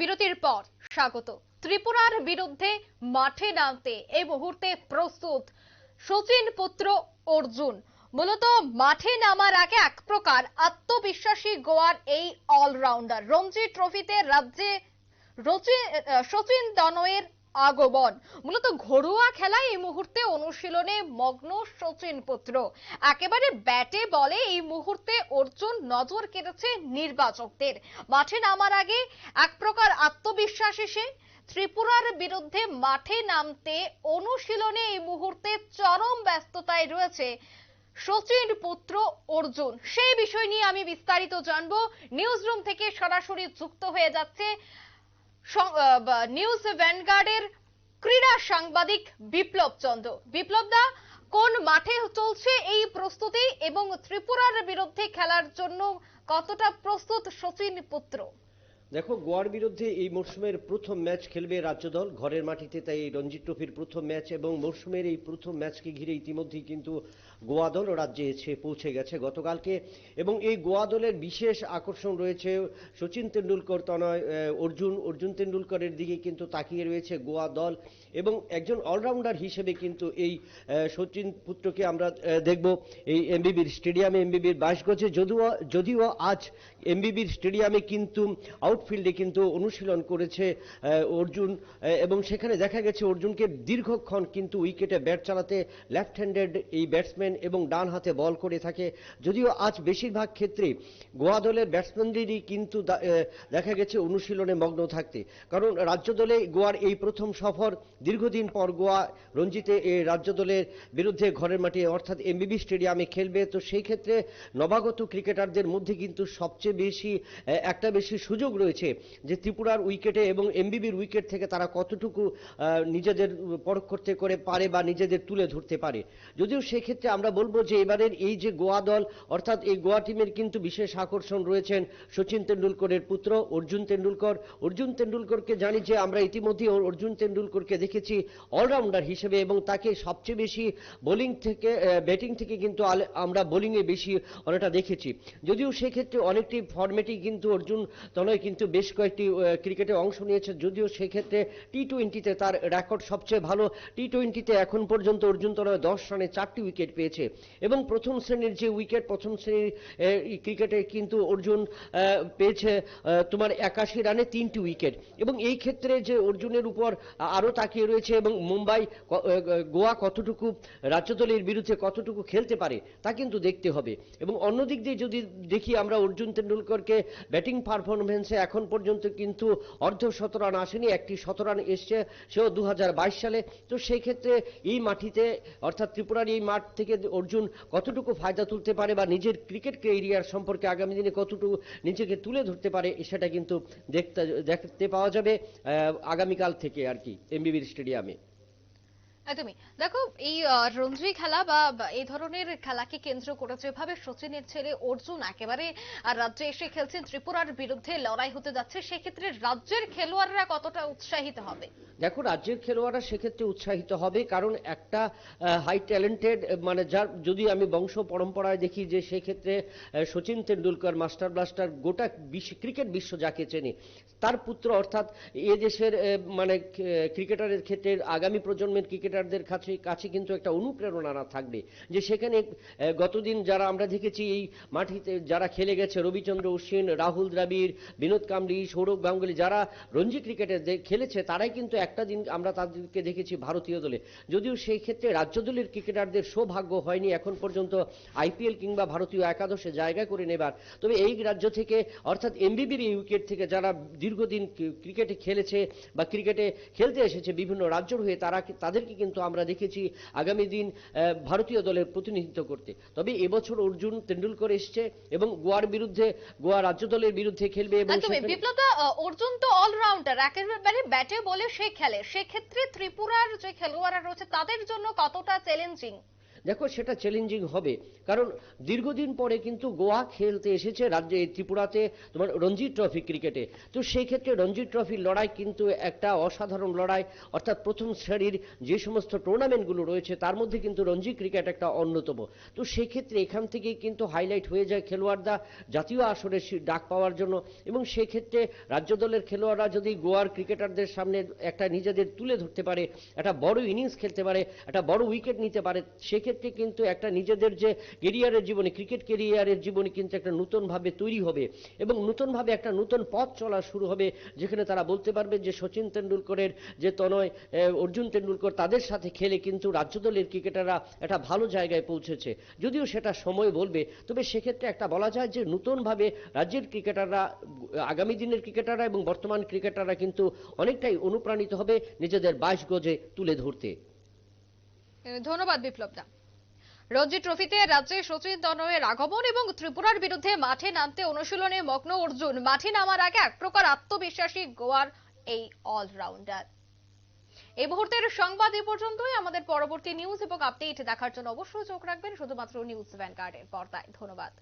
বিরতির পর স্বাগত। ত্রিপুরার বিরুদ্ধে মাঠে নামতে এই মুহূর্তে প্রস্তুত সচিন পুত্র অর্জুন। মূলত মাঠে নামার আগে এক প্রকার আত্মবিশ্বাসী গোয়ার এই অলরাউন্ডার রঞ্জি ট্রফিতে রাজ্যে সচিন দনয়ের আগমন। মূলত ঘরোয়া খেলায় এই মুহূর্তে অনুশীলনে মগ্ন সচিন পুত্র। একেবারে ব্যাটে বলে এই মুহূর্তে অর্জুন নজর কেড়েছে নির্বাচকদের। মাঠে নামার আগে এক প্রকার আত্মবিশ্বাস এসে ত্রিপুরার বিরুদ্ধে মাঠে নামতে অনুশীলনে এই মুহূর্তে চরম ব্যস্ততায় রয়েছে সচিন পুত্র অর্জুন। সেই বিষয় নিয়ে আমি বিস্তারিত জানব। নিউজ রুম থেকে সরাসরি যুক্ত হয়ে যাচ্ছে সং- নিউজ ভ্যানগার্ডের ক্রীড়া সাংবাদিক বিপ্লব চন্দ্র বিপ্লব দা, কোন মাঠে চলছে এই প্রস্তুতি এবং ত্রিপুরার বিরুদ্ধে খেলার জন্য কতটা প্রস্তুত সচিন পুত্র? দেখো, গোয়ার বিরুদ্ধে এই মরশুমের প্রথম ম্যাচ খেলবে রাজ্য দল। ঘরের মাটিতে তাই এই রঞ্জি ট্রফির প্রথম ম্যাচ এবং মরশুমের এই প্রথম ম্যাচকে ঘিরে ইতিমধ্যেই কিন্তু গোয়া দল রাজ্যে এসে পৌঁছে গেছে গতকালকে। এবং এই গোয়া দলের বিশেষ আকর্ষণ রয়েছে সচিন তেন্ডুলকর, তনয় অর্জুন। অর্জুন তেন্ডুলকরের দিকে কিন্তু তাকিয়ে রয়েছে গোয়া দল এবং একজন অলরাউন্ডার হিসেবে কিন্তু এই সচিন পুত্রকে আমরা দেখব। এই এমবিবির স্টেডিয়ামে, এমবিবির বাইশ যদিও যদিও আজ এমবিবির স্টেডিয়ামে কিন্তু আউটফিল্ডে কিন্তু অনুশীলন করেছে অর্জুন এবং সেখানে দেখা গেছে অর্জুনকে দীর্ঘক্ষণ কিন্তু উইকেটে ব্যাট চালাতে লেফট হ্যান্ডেড এই ব্যাটসম্যান এবং ডান হাতে বল করে থাকে। যদিও আজ বেশিরভাগ ক্ষেত্রে গোয়া দলের ব্যাটসম্যানদেরই কিন্তু দেখা গেছে অনুশীলনে মগ্ন থাকতে। কারণ রাজ্য দলে গোয়ার এই প্রথম সফর, দীর্ঘদিন পর গোয়া রঞ্জিতে এই রাজ্য দলের বিরুদ্ধে ঘরের মাঠে অর্থাৎ এমবিবি স্টেডিয়ামে খেলবে। তো সেই ক্ষেত্রে নবাগত ক্রিকেটারদের মধ্যে কিন্তু সবচেয়ে বেশি একটা বেশি সুযোগ রয়েছে। যে ত্রিপুরার উইকেটে এবং এমবিবির উইকেট থেকে তারা কতটুকু নিজেদের করতে করে পারে বা নিজেদের তুলে ধরতে পারে। যদিও সেক্ষেত্রে আমরা বলব যে এবারের এই যে গোয়া দল, অর্থাৎ এই গোয়া টিমের কিন্তু বিশেষ আকর্ষণ রয়েছেন সচিন তেন্ডুলকরের পুত্র অর্জুন তেন্ডুলকর। অর্জুন তেন্ডুলকরকে জানি যে আমরা ইতিমধ্যে অর্জুন তেন্ডুলকরকে দেখেছি অলরাউন্ডার হিসেবে এবং তাকে সবচেয়ে বেশি বোলিং থেকে ব্যাটিং থেকে কিন্তু আমরা বোলিংয়ে বেশি অনেকটা দেখেছি। যদিও সেক্ষেত্রে অনেকটি ফর্মেটেই কিন্তু অর্জুন তনয় কিন্তু বেশ কয়েকটি ক্রিকেটে অংশ নিয়েছে। যদিও সেক্ষেত্রে টি টোয়েন্টিতে তার রেকর্ড সবচেয়ে ভালো। টি টোয়েন্টিতে এখন পর্যন্ত অর্জুন তনয় দশ রানে চারটি উইকেট পেয়েছে। এবং প্রথম শ্রেণির যে উইকেট প্রথম শ্রেণির ক্রিকেটে কিন্তু অর্জুন পেয়েছে তোমার একাশি রানে তিনটি উইকেট এবং এই ক্ষেত্রে যে অর্জুনের উপর আরও তাকিয়ে রয়েছে এবং মুম্বাই গোয়া কতটুকু রাজ্য দলের বিরুদ্ধে কতটুকু খেলতে পারে, তা কিন্তু দেখতে হবে। এবং অন্যদিক দিয়ে যদি দেখি আমরা অর্জুন তেন্ডুলকরকে ব্যাটিং পারফরমেন্সে এখন পর্যন্ত কিন্তু অর্ধ শতরান আসেনি, একটি শতরান এসছে, সেও দু হাজার বাইশ সালে। তো সেই ক্ষেত্রে এই মাটিতে, অর্থাৎ ত্রিপুরার এই মাঠ থেকে অর্জুন কতটুকু ফায়দা তুলতে পারে বা নিজের ক্রিকেট কেরিয়ার সম্পর্কে আগামী দিনে কতটুকু নিজেকে তুলে ধরতে পারে, সেটা কিন্তু দেখতে দেখতে পাওয়া যাবে আগামীকাল থেকে আর কি, এমবিবির স্টেডিয়ামে। একদমই। দেখো, এই রঞ্জি খেলা বা এই ধরনের খেলাকে কেন্দ্র করে যেভাবে সচিনের ছেলে অর্জুন একেবারে রাজ্যে এসে খেলছেন, ত্রিপুরার বিরুদ্ধে লড়াই হতে যাচ্ছে, সেক্ষেত্রে রাজ্যের খেলোয়াড়রা কতটা উৎসাহিত হবে? দেখো, রাজ্যের খেলোয়াড়রা সেক্ষেত্রে উৎসাহিত হবে, কারণ একটা হাই ট্যালেন্টেড মানে যার, যদি আমি বংশ পরম্পরায় দেখি যে সেক্ষেত্রে সচিন তেন্ডুলকর, মাস্টার ব্লাস্টার, গোটা বিশ্ব, ক্রিকেট বিশ্ব যাকে চেনে, তার পুত্র অর্থাৎ এ দেশের মানে ক্রিকেটারের ক্ষেত্রে আগামী প্রজন্মের ক্রিকেটারদের কাছে কাছে কিন্তু একটা অনুপ্রেরণা থাকবে। যে সেখানে গতদিন যারা আমরা দেখেছি, এই মাটিতে যারা খেলে গেছে, রবিচন্দ্র অশ্বিন রাহুল দ্রাবিড়, বিনোদ কামলি সৌরভ গাঙ্গুলি, যারা রঞ্জি ক্রিকেটে খেলেছে, তারাই কিন্তু একটা দিন আমরা তাদেরকে দেখেছি ভারতীয় দলে। যদিও সেই ক্ষেত্রে রাজ্য দলের ক্রিকেটারদের সৌভাগ্য হয়নি, এখন পর্যন্ত আইপিএল কিংবা ভারতীয় একাদশে জায়গা করে নেবার। তবে এই রাজ্য থেকে, অর্থাৎ এমবিবির এই উইকেট থেকে যারা দীর্ঘদিন ক্রিকেটে খেলেছে বা ক্রিকেটে খেলতে এসেছে বিভিন্ন রাজ্যর হয়ে, তারা তাদেরকে কিন্তু আমরা দেখেছি আগামী দিন ভারতীয় দলের প্রতিনিধিত্ব করতে। তবে এবছর অর্জুন তেন্ডুলকর এসছে এবং গোয়ার বিরুদ্ধে গোয়া রাজ্য দলের বিরুদ্ধে খেলবে এবং বিপ্লবদা অর্জুন তো অলরাউন্ডার একেবারে ব্যাটে বলে সে খেলে। সেক্ষেত্রে ত্রিপুরার যে খেলোয়াড়রা রয়েছে তাদের জন্য কতটা চ্যালেঞ্জিং দেখো, সেটা চ্যালেঞ্জিং হবে। কারণ দীর্ঘদিন পরে কিন্তু গোয়া খেলতে এসেছে রাজ্যে, ত্রিপুরাতে, তোমার রঞ্জি ট্রফি ক্রিকেটে তো সেই ক্ষেত্রে রঞ্জি ট্রফির লড়াই কিন্তু একটা অসাধারণ লড়াই। অর্থাৎ প্রথম শ্রেণির যে সমস্ত টুর্নামেন্টগুলো রয়েছে, তার মধ্যে কিন্তু রঞ্জি ক্রিকেট একটা অন্যতম। তো সেই ক্ষেত্রে এখান থেকেই কিন্তু হাইলাইট হয়ে যায় খেলোয়াড়রা জাতীয় আসরে ডাক পাওয়ার জন্য। এবং সেই ক্ষেত্রে রাজ্য দলের খেলোয়াড়রা যদি গোয়ার ক্রিকেটারদের সামনে একটা নিজেদের তুলে ধরতে পারে, একটা বড় ইনিংস খেলতে পারে, একটা বড় উইকেট নিতে পারে, সেক্ষেত্রে কিন্তু একটা নিজেদের যে কেরিয়ারের জীবনে, ক্রিকেট কেরিয়ারের জীবনে কিন্তু একটা নতুনভাবে তৈরি হবে এবং নতুনভাবে একটা নতুন পথ চলা শুরু হবে, যেখানে তারা বলতে পারবে যে সচিন তেন্ডুলকরের যে তনয় অর্জুন তেন্ডুলকর তাদের সাথে খেলে কিন্তু রাজ্য দলের ক্রিকেটাররা একটা ভালো জায়গায় পৌঁছেছে। যদিও সেটা সময় বলবে, তবে সেক্ষেত্রে একটা বলা যায় যে নতুনভাবে রাজ্যের ক্রিকেটাররা, আগামী দিনের ক্রিকেটাররা এবং বর্তমান ক্রিকেটাররা কিন্তু অনেকটাই অনুপ্রাণিত হবে নিজেদের বাইশ গজে তুলে ধরতে। ধন্যবাদ বিপ্লব দা রঞ্জি ট্রফিতে রাজ্যে সচিন তনয়ের আগমন এবং ত্রিপুরার বিরুদ্ধে মাঠে নামতে অনুশীলনে মগ্ন অর্জুন। মাঠে নামার আগে এক প্রকার আত্মবিশ্বাসী গোয়ার এই অলরাউন্ডার এই মুহূর্তের সংবাদ এ পর্যন্তই। আমাদের পরবর্তী নিউজ এবং আপডেট দেখার জন্য অবশ্যই চোখ রাখবেন। শুধুমাত্র নিউজ ভ্যানগার্ডের পর্দায়। ধন্যবাদ।